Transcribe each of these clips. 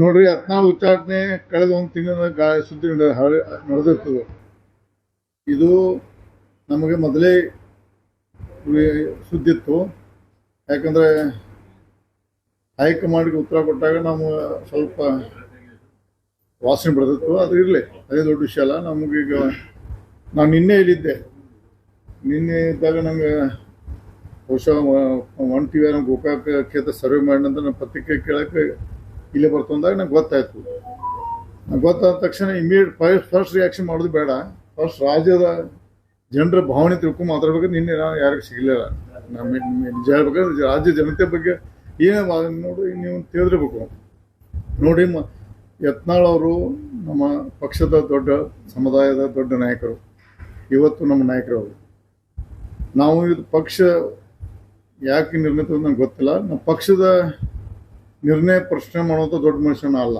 ನೋಡ್ರಿ ಹತ್ನಾಳು ಉಚ್ಚಾಟನೆ ಕಳೆದ ಒಂದು ತಿಂಗಳ ಸುದ್ದಿ ನಡೆದಿರ್ತದೆ. ಇದು ನಮಗೆ ಮೊದಲೇ ಸುದ್ದಿ ಇತ್ತು ಯಾಕಂದ್ರೆ ಹೈಕಮಾಂಡ್ಗೆ ಉತ್ತರ ಕೊಟ್ಟಾಗ ನಾವು ಸ್ವಲ್ಪ ವಾಸನೆ ಬರ್ತಿತ್ತು ಅದು ಇರಲಿ, ಅದೇ ದೊಡ್ಡ ವಿಷಯ ಅಲ್ಲ. ನಮಗೀಗ ನಾನು ನಿನ್ನೆ ಇಲ್ಲಿದ್ದೆ ನಿನ್ನೆ ಇದ್ದಾಗ ನಂಗೆ ಬಹುಶಃ ಒನ್ ಟಿ ವಿ ನಮ್ಮ ಗೋಕಾಕ ಕ್ಷೇತ್ರ ಸರ್ವೆ ಮಾಡಿ ನಂತರ ಪತ್ರಿಕೆ ಕೇಳಕ್ಕೆ ಇಲ್ಲೇ ಬರ್ತಂದಾಗ ನಂಗೆ ಗೊತ್ತಾಯ್ತು. ಗೊತ್ತಾದ ತಕ್ಷಣ ಇಮಿಡಿಯೇಟ್ ಫಸ್ಟ್ ಫಸ್ಟ್ ರಿಯಾಕ್ಷನ್ ಮಾಡೋದು ಬೇಡ. ಫಸ್ಟ್ ರಾಜ್ಯದ ಜನರ ಭಾವನೆ ತಿಳ್ಕೊಂಡು ಮಾತಾಡ್ಬೇಕು ನಿನ್ನೆ ನಾನು ಯಾರಿಗೂ ಸಿಗಲಿಲ್ಲ. ನಮ್ಮ ನಿಜ ಹೇಳ್ಬೇಕಂದ್ರೆ ರಾಜ್ಯ ಜನತೆ ಬಗ್ಗೆ ಏನು ನೋಡಿ, ನೀವು ತಿಳಿದಿರ್ಬೇಕು. ನೋಡಿ ಮ, ಯತ್ನಾಳ್ ಅವರು ನಮ್ಮ ಪಕ್ಷದ ದೊಡ್ಡ ಸಮುದಾಯದ ದೊಡ್ಡ ನಾಯಕರು. ಇವತ್ತು ನಮ್ಮ ನಾಯಕರು ಅವರು. ನಾವು ಇದು ಪಕ್ಷ ಯಾಕೆ ನಿರ್ಮಿತ ನಂಗೆ ಗೊತ್ತಿಲ್ಲ. ನಮ್ಮ ಪಕ್ಷದ ನಿರ್ಣಯ ಪ್ರಶ್ನೆ ಮಾಡುವಂಥ ದೊಡ್ಡ ಮನುಷ್ಯನ ಅಲ್ಲ.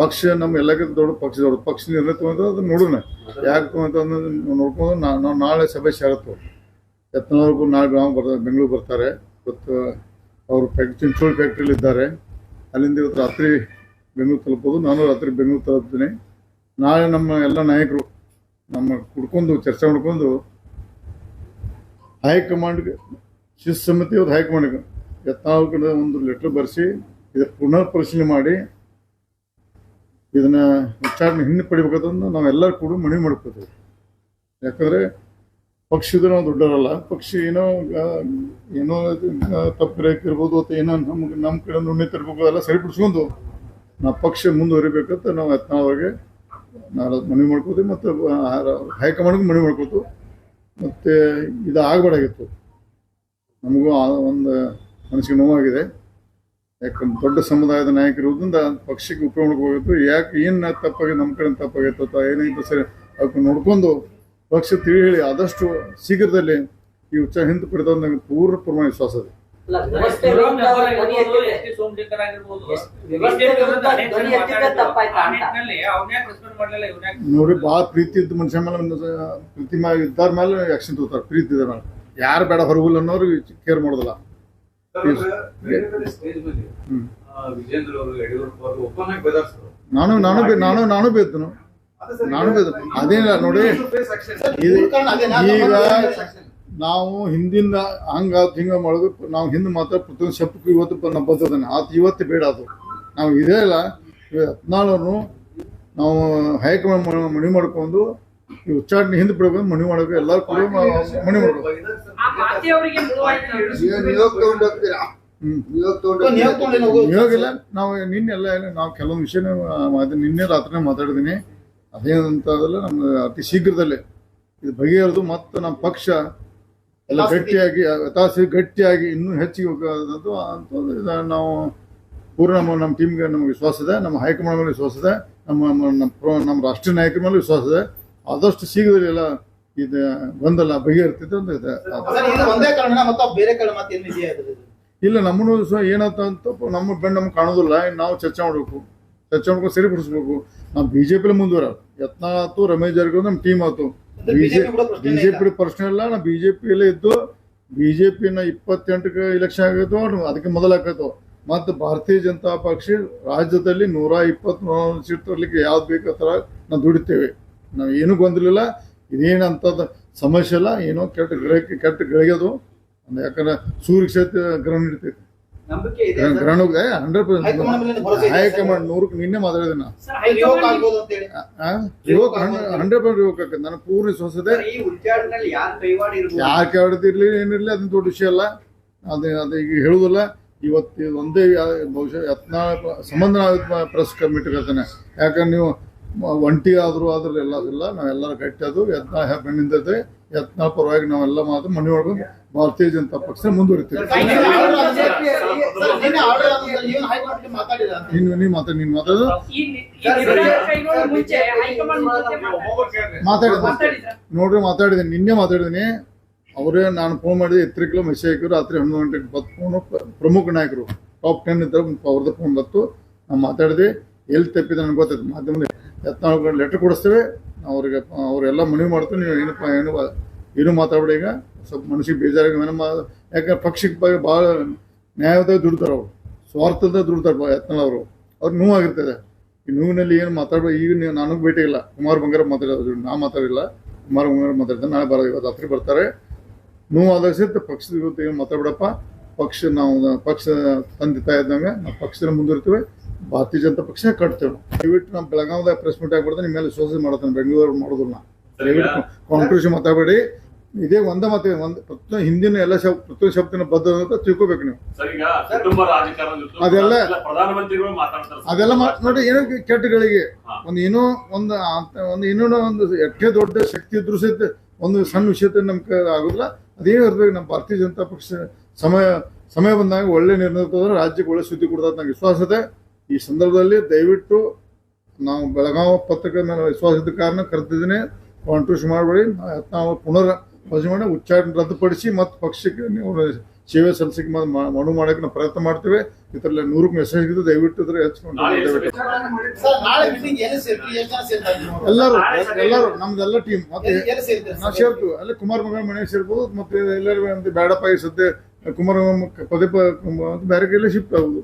ಪಕ್ಷ ನಮ್ಮ ಎಲ್ಲಕ್ಕಿಂತ ದೊಡ್ಡ ಪಕ್ಷ ದೊಡ್ಡ ಪಕ್ಷ ನಿರ್ಣಯ ತಗೊಂತ ಅದನ್ನ ನೋಡೋಣ. ಯಾಕೆ ತಗೊಂತ ಅನ್ನೋದನ್ನ ನೋಡ್ಕೊಂಡು ನಾವು ನಾಳೆ ಸಭೆ ಸೇರತ್ತು ಯತ್ನಾಳವ್ರಿಗೂ ನಾಳೆ ಗ್ರಾಮ ಬರ್ತಾರೆ ಬೆಂಗಳೂರು ಬರ್ತಾರೆ. ಇವತ್ತು ಅವರು ಫ್ಯಾಕ್ಟ್ರಿ ಚಿಂಚೋಳಿ ಫ್ಯಾಕ್ಟ್ರಿಲಿ ಇದ್ದಾರೆ. ಅಲ್ಲಿಂದ ಇವತ್ತು ರಾತ್ರಿ ಬೆಂಗಳೂರು ತಲುಪೋದು. ನಾನು ರಾತ್ರಿ ಬೆಂಗಳೂರು ತಲುಪ್ತೀನಿ. ನಾಳೆ ನಮ್ಮ ಎಲ್ಲ ನಾಯಕರು ನಮ್ಮ ಕುಡ್ಕೊಂಡು ಚರ್ಚೆ ಮಾಡ್ಕೊಂಡು ಹೈಕಮಾಂಡ್ಗೆ ಶಿಸ್ತು ಸಮಿತಿ ಅವ್ರು ಹೈಕಮಾಂಡ್ಗೆ ಯತ್ನಾಳ್ ಕಡೆ ಒಂದು ಲೆಟ್ರ್ ಬರೆಸಿ ಇದಕ್ಕೆ ಪುನರ್ ಪರಿಶೀಲನೆ ಮಾಡಿ ಇದನ್ನ ವಿಚಾರಣೆ ಹಿಂದೆ ಪಡಿಬೇಕಂತಂದು ನಾವೆಲ್ಲರೂ ಕೂಡ ಮನವಿ ಮಾಡ್ಕೋತೀವಿ. ಯಾಕಂದರೆ ಪಕ್ಷದ ನಾವು ದೊಡ್ಡವರಲ್ಲ, ಪಕ್ಷಿ ಏನೋ ಏನೋ ತಪ್ಪು ಇರ್ಬೋದು ಅಥವಾ ಏನೋ ನಮ್ಗೆ ನಮ್ಮ ಕಡೆ ಉಣ್ಣೆ ತರಬೇಕು ಎಲ್ಲ ಸರಿಪಡಿಸ್ಕೊಂಡು ನಾವು ಪಕ್ಷ ಮುಂದುವರಿಬೇಕಂತ ನಾವು ಯತ್ನಾಳವ್ರಿಗೆ ನಾವು ಮನವಿ ಮಾಡ್ಕೋತೀವಿ ಮತ್ತು ಹೈಕಮಾಂಡ್ಗೆ ಮನವಿ ಮಾಡ್ಕೋತು ಮತ್ತು ಇದು ಆಗಬಾರ್ದಾಗಿತ್ತು ನಮಗೂ ಒಂದು ಮನಸ್ಸಿಗೆ ನೋವಾಗಿದೆ. ಯಾಕಂದ್ರೆ ದೊಡ್ಡ ಸಮುದಾಯದ ನಾಯಕರಿರೋದ್ರಿಂದ ಪಕ್ಷಕ್ಕೆ ಉಪಯೋಗಕ್ಕೆ ಹೋಗಿತ್ತು. ಯಾಕೆ ಏನು ತಪ್ಪಾಗಿ ನಮ್ಮ ಕಡೆ ತಪ್ಪಾಗಿತ್ತು ಅಥವಾ ಏನಾಯ್ತು ಸರಿ ಅದಕ್ಕೆ ನೋಡ್ಕೊಂಡು ಪಕ್ಷ ತಿಳಿ ಹೇಳಿ ಆದಷ್ಟು ಶೀಘ್ರದಲ್ಲಿ ಈ ಉಚ್ಚ ಹಿಂದೆ ಪಡೆದ ನನಗೆ ಪೂರ್ಣ ಪ್ರಮಾಣ ವಿಶ್ವಾಸ ಇದೆ. ನೋಡಿ ಭಾಳ ಪ್ರೀತಿ ಇದ್ದ ಮನುಷ್ಯ ಮೇಲೆ ಪ್ರೀತಿ ಇದ್ದಾರ ಮೇಲೆ ಆಕ್ಷನ್ ತಗೋತಾರೆ. ಪ್ರೀತಿ ಇದ್ದಾರೆ ಮೇಲೆ. ಯಾರು ಬೇಡ ಹೊರಗುಲ್ಲ ಅನ್ನೋರು ಕೇರ್ ಮಾಡೋದಿಲ್ಲ. ನಾನು ನಾನು ಬೇ- ನಾನು ನಾನು ಬೇತನು ನಾನು ಬೇದ ಅದೇನಿಲ್ಲ ನೋಡಿ. ಈಗ ನಾವು ಹಿಂದಿಂದ ಹಂಗ ಹಿಂಗ ಮಾಡೋದು ನಾವು ಹಿಂದೆ ಮಾತ್ರ ಪ್ರತಿಯೊಂದು ಶಬ್ದಕ್ಕೂ ಇವತ್ತು ನಮ್ಮ ನಾವು ಬರ್ತದಾನೆ ಆತ ಇವತ್ತು ಬೇಡ ಅದು. ನಾವು ಇದೇ ಇಲ್ಲ ಹದಿನಾಲ್ಕು ನಾವು ಹೈಕಮಾಂಡ್ ಮ- ಮನವಿ ಮಾಡ್ಕೊಂಡು ಉಚ್ಚಾರಣೆ ಹಿಂದೆ ಬಿಡಬೇಕು ಮನವಿ ಮಾಡಬೇಕು ಎಲ್ಲರೂ ಕೂಡ ಮನವಿ ಮಾಡಬೇಕು ಆ ಮಾತೆಯವರಿಗೆ ಮುಳುವಾಯ್ತು ಈಗ ನಿಯೋಗ ತಗೊಂಡು ಹೋಗ್ತೀರಾ? ಹ್ಮ್. ನಿಯೋಗ ತಗೊಂಡು ನಿಯೋಗ ತಗೊಂಡು ಹೋಗು. ಇವಾಗಿಲ್ಲ ನಾವು ನಿನ್ನೆ ಎಲ್ಲ ನಾವು ಕೆಲವೊಂದು ವಿಷಯ ಮಾತು ನಿನ್ನೆ ರಾತ್ರಿ ಮಾತಾಡಿದ್ದೀನಿ. ಅದೇನಂತದಲ್ಲ ನಮ್ಮ ಅತಿ ಶೀಘ್ರದಲ್ಲೇ ಇದು ಬಗೆಹರಿದು ಮತ್ತು ನಮ್ಮ ಪಕ್ಷ ಎಲ್ಲ ಗಟ್ಟಿಯಾಗಿ ಯಥಾಸಿ ಗಟ್ಟಿಯಾಗಿ ಇನ್ನೂ ಹೆಚ್ಚಿಗೆ ಹೋಗೋದಂತೂ ಅಂತ ನಾವು ಪೂರ್ಣ ನಮ್ಮ ನಮ್ಮ ಟೀಮ್ಗೆ ನಮಗೆ ವಿಶ್ವಾಸ ಇದೆ. ನಮ್ಮ ಹೈಕಮಾಂಡ್ ಮೇಲೆ ವಿಶ್ವಾಸ ಇದೆ. ನಮ್ಮ ನಮ್ಮ ನಮ್ಮ ರಾಷ್ಟ್ರೀಯ ನಾಯಕರ ಮೇಲೆ ವಿಶ್ವಾಸ ಇದೆ. ಆದಷ್ಟು ಶೀಘ್ರದಲ್ಲಿ ಎಲ್ಲ ಇದು ಬಂದಲ್ಲ ಬಗೆಹರಿತೈತೆ ಅಂತ ಇದೆ ಒಂದೇ ಕಾರಣ ಮತ್ತೆ ಬೇರೆ ಕಾರಣ ಮತ್ತೆ ಏನು ಇದೆಯಾ ಇಲ್ಲ ನಮ್ಮನ್ನು ಸಹ ಏನಾಯ್ತು ಅಂತ ನಮ್ಮ ಬೆನ್ನು ನಮ್ಗೆ ಕಾಣೋದಿಲ್ಲ. ಇನ್ನು ನಾವು ಚರ್ಚೆ ಮಾಡಬೇಕು. ಚರ್ಚೆ ಮಾಡ್ಕೊಂಡು ಸರಿಪಡಿಸ್ಬೇಕು. ನಾವು ಬಿ ಜೆ ಪಿಲಿ ಮುಂದುವರ. ಯತ್ನ ಆಯ್ತು ರಮೇಶ್ ಜಾರಕಿಹೊಳಿ ನಮ್ಮ ಟೀಮ್ ಆಯ್ತು. ಬಿ ಬಿಜೆಪಿ ಪಿ ಕೂಡ ಪ್ರಶ್ನೆ ಇಲ್ಲ. ಬಿಜೆಪಿ ಪ್ರಶ್ನೆ ಇಲ್ಲ. ನಾವು ಬಿಜೆಪಿಯಲ್ಲೇ ಇದ್ದು ಪಿನ ಇಪ್ಪತ್ತೆಂಟಕ್ಕೆ ಇಲೆಕ್ಷನ್ ಆಗೈತು ಅದಕ್ಕೆ ಮೊದಲಾಕೈತು ಮತ್ತು ಭಾರತೀಯ ಜನತಾ ಪಕ್ಷ ರಾಜ್ಯದಲ್ಲಿ ನೂರ ಇಪ್ಪತ್ತು ಸೀಟ್ ತರಲಿಕ್ಕೆ ಯಾವ್ದು ಬೇಕು ಥರ ನಾವು ದುಡಿತೇವೆ. ನಾವು ಏನೂ ಇದೇನು ಇದೇನಂತದ ಸಮಸ್ಯೆ ಇಲ್ಲ ಏನೋ ಕೆಟ್ಟ ಗ್ರಹಕ್ಕೆ ಕೆಟ್ಟ ಗಳಿಗೆದು ಒಂದು ಯಾಕಂದ್ರೆ ಸೂರ್ಯ ಕ್ಷೇತ್ರ ಗ್ರಹಣ ಇರ್ತೈತಿ ನಂಬಿಕೆ ಇದೆ ಗ್ರಹಣ- ಹಂಡ್ರೆಡ್ ಪರ್ಸೆಂಟ್. ಹೈಕಮಾಂಡ್ ನೂರಕ್ಕೆ ನಿನ್ನೆ ಮಾತಾಡಿದೆ ಯುವಕ ಹಂಡ್ರೆಡ್ ಪರ್ಸೆಂಟ್ ಯುವಕ ನನ್ನ ಪೂರ್ಣ ವಿಶ್ವಾಸ ಇದೆ ಈ ಉಚ್ಚಾರಣೆಯಲ್ಲಿ ಯಾರು ಕೈವಾಡ ಇರ್ಬೋದು ಯಾಕೆ ಆಡ್ತಿರ್ಲಿ ಏನಿರ್ಲಿ ಅದನ್ನ ದೊಡ್ಡ ವಿಷಯ ಅಲ್ಲ. ಅದು ಅದು ಈಗ ಹೇಳುವುದಿಲ್ಲ ಇವತ್ತು ಒಂದೇ ಬಹುಶಃ ಯತ್ನ ಸಂಬಂಧ ಪ್ರೆಸ್ ಕಮಿಟಿ ಹೇಳ್ತಾನೆ ಯಾಕಂದ್ರೆ ನೀವು ಒಂಟಿ ಆದರೂ ಆದ್ರೂ ಎಲ್ಲ ಇಲ್ಲ. ನಾವೆಲ್ಲರೂ ಕಟ್ಟಿ ಅದು ಯತ್ನ ಹೆಬ್ಬಣ್ಣಿಂದ ಯತ್ನ ಪರವಾಗಿ ನಾವೆಲ್ಲ ಮಾತು ಮನೆ ಮಾಡ್ಕೊಂಡು ಭಾರತೀಯ ಜನತಾ ಪಕ್ಷ ಮುಂದುವರಿತೀವಿ. ನೀನು ಮಾತಾಡಿ ನೀನು ಮಾತಾಡಿ- ಮಾತಾಡಿದ ನೋಡ್ರಿ ಮಾತಾಡಿದ್ದೀನಿ. ನಿನ್ನೆ ಮಾತಾಡಿದ್ದೀನಿ. ಅವರೇ ನಾನು ಫೋನ್ ಮಾಡಿದೆ ಎತ್ತರಿಕಲು ಮೆಸೇಜ್ ರಾತ್ರಿ ಹನ್ನೊಂದು ಗಂಟೆಗೆ ಬತ್ತು ಫೋನು ಪ್ರಮುಖ ನಾಯಕರು. ಟಾಪ್ ಟೆನ್ ಇದ್ದಾಗ ಅವ್ರದ್ದು ಫೋನ್ ಬತ್ತು ನಾನು ಮಾತಾಡಿದೆ. ಎಲ್ಲಿ ತಪ್ಪಿದೆ ನನಗೆ ಗೊತ್ತಾಯ್ತು. ಮಾಧ್ಯಮದಲ್ಲಿ ಯತ್ನಾಳ್ ಲೆಟ್ರ್ ಕೊಡಿಸ್ತೇವೆ. ಅವ್ರಿಗೆ, ಅವರೆಲ್ಲ ಮನವಿ ಮಾಡ್ತೀವಿ ನೀವು ಏನಪ್ಪ ಏನು ಏನು ಮಾತಾಡಬೇಡಿ ಈಗ. ಸ್ವಲ್ಪ ಮನಸ್ಸಿಗೆ ಬೇಜಾರಾಗಿ ಏನಮ್ಮ ಯಾಕಂದ್ರೆ ಪಕ್ಷಕ್ಕೆ ಬಗ್ಗೆ ಭಾಳ ನ್ಯಾಯದ ದುಡ್ತಾರೆ ಅವರು. ಸ್ವಾರ್ಥದ ದುಡ್ತಾರೆ ಯತ್ನಾಳ್ ಅವರು. ಅವ್ರು ನೋವಾಗಿರ್ತದೆ ಈ ನೋವಿನಲ್ಲಿ ಏನು ಮಾತಾಡ್ಬೇಕು ಈಗ ನೀವು ನನಗೆ ಭೇಟಿ ಇಲ್ಲ. ಕುಮಾರ್ ಬಂಗಾರ ಮಾತಾಡೋದು ನಾ ಮಾತಾಡಿಲ್ಲ. ಕುಮಾರ್ ಬಂಗಾರ ಮಾತಾಡ್ತಾರೆ ನಾಳೆ ಬರೋದು. ಇವತ್ತು ರಾತ್ರಿ ಬರ್ತಾರೆ. ನೋವಾದಾಗ ಸಹಿತ ಪಕ್ಷದ ಇವತ್ತು ಏನು ಮಾತಾಡ್ಬಿಡಪ್ಪ. ಪಕ್ಷ ನಾವು ಪಕ್ಷ ತಂದೆ ತಾಯಿ ಇದ್ದಂಗೆ ನಾವು ಪಕ್ಷದ ಮುಂದುವರಿತೀವಿ ಭಾರತೀಯ ಜನತಾ ಪಕ್ಷ ಕಟ್ತೇವೆ ನಾವು. ದಯವಿಟ್ಟು ನಮ್ಮ ಬೆಳಗಾವದಾಗ ಪ್ರೆಸ್ ಮೀಟ್ ಆಗ್ಬಿಡ್ದೆ ನಿಮ್ಮ ಮೇಲೆ ಸೋಸಿ ಮಾಡ್ತಾನೆ ಬೆಂಗಳೂರು ಮಾಡೋದಿಲ್ಲ. ದಯವಿಟ್ಟು ಕಾಂಟ್ರವರ್ಸಿ ಮಾತಾಡಬೇಡಿ ಇದೇ ಒಂದೇ ಮಾತು ಒಂದು ಪ್ರತಿ ಹಿಂದಿನ ಎಲ್ಲ ಶಬ್ದ ಪ್ರತಿಯೊಂದು ಶಬ್ದನ ಬದ್ಧ ಅಂತ ತಿಳ್ಕೊಬೇಕು ನೀವು ಅದೆಲ್ಲ-. ಅದೆಲ್ಲ ನೋಡಿ ಏನೋ ಕೆಟ್ಟಗಳಿಗೆ. ಒಂದು ಏನೋ ಒಂದು ಒಂದು ಇನ್ನೂ ಒಂದು ಎಷ್ಟೇ ದೊಡ್ಡ ಶಕ್ತಿ ಇದ್ರೂ ಸಹಿತ ಒಂದು ಸಣ್ಣ ವಿಷಯ ನಮ್ಗೆ ಆಗುದಿಲ್ಲ ಅದೇನು ಇರ್ಬೇಕು ನಮ್ಮ ಭಾರತೀಯ ಜನತಾ ಪಕ್ಷ ಸಮಯ ಸಮಯ ಬಂದಾಗ ಒಳ್ಳೆ ನಿರ್ಣಯ ರಾಜ್ಯಕ್ಕೆ ಒಳ್ಳೆ ಸುದ್ದಿ ಕೊಡ್ತಾ ನಂಗೆ ವಿಶ್ವಾಸ ಇದೆ ಈ ಸಂದರ್ಭದಲ್ಲಿ ದಯವಿಟ್ಟು ನಾವು ಬೆಳಗಾವಿ ಪತ್ರಿಕೆ ಮೇಲೆ ವಿಶ್ವಾಸ ಇದ್ದ ಕಾರಣ ಕರೆದಿದ್ದೀನಿ. ಕಾಂಟ್ರವರ್ಸಿ ಮಾಡಬೇಡಿ. ನಾವು ಪುನರ್ ಪರಿಶೀಲನೆ ಮಾಡಿ ಉಚ್ಚಾರಣೆ ರದ್ದುಪಡಿಸಿ ಮತ್ತು ಪಕ್ಷಕ್ಕೆ ನೀವು ಸೇವೆ ಸಲ್ಲಿಸಕ್ಕೆ ಮನವಿ ಮಾಡಕ್ಕೆ ನಾವು ಪ್ರಯತ್ನ ಮಾಡ್ತೇವೆ. ಇದರಲ್ಲಿ ನೂರಕ್ಕೆ ಮೆಸೇಜ್ ಇದ್ದು ದಯವಿಟ್ಟು ಇದ್ರೆ ಹೆಚ್ಚಿಕೊಂಡು? ಎಲ್ಲರೂ ಎಲ್ಲರೂ ನಮ್ದೆಲ್ಲ ಟೀಮ್ ಮತ್ತೆ ನಾವು ಸೇರ್ತೀವಿ. ಸೇರ್ತು ಅಲ್ಲಿ ಕುಮಾರ್ ಮಗ ಮನೆ ಸೇರ್ಬೋದು ಮತ್ತೆ ಎಲ್ಲರೂ ಒಂದು ಬೇಡಪ್ಪ ಈ ಸದ್ಯ ಕುಮಾರ ಪದೇ ಬೇರೆ ಕೈಲೇ ಶಿಫ್ಟ್ ಆಗುದು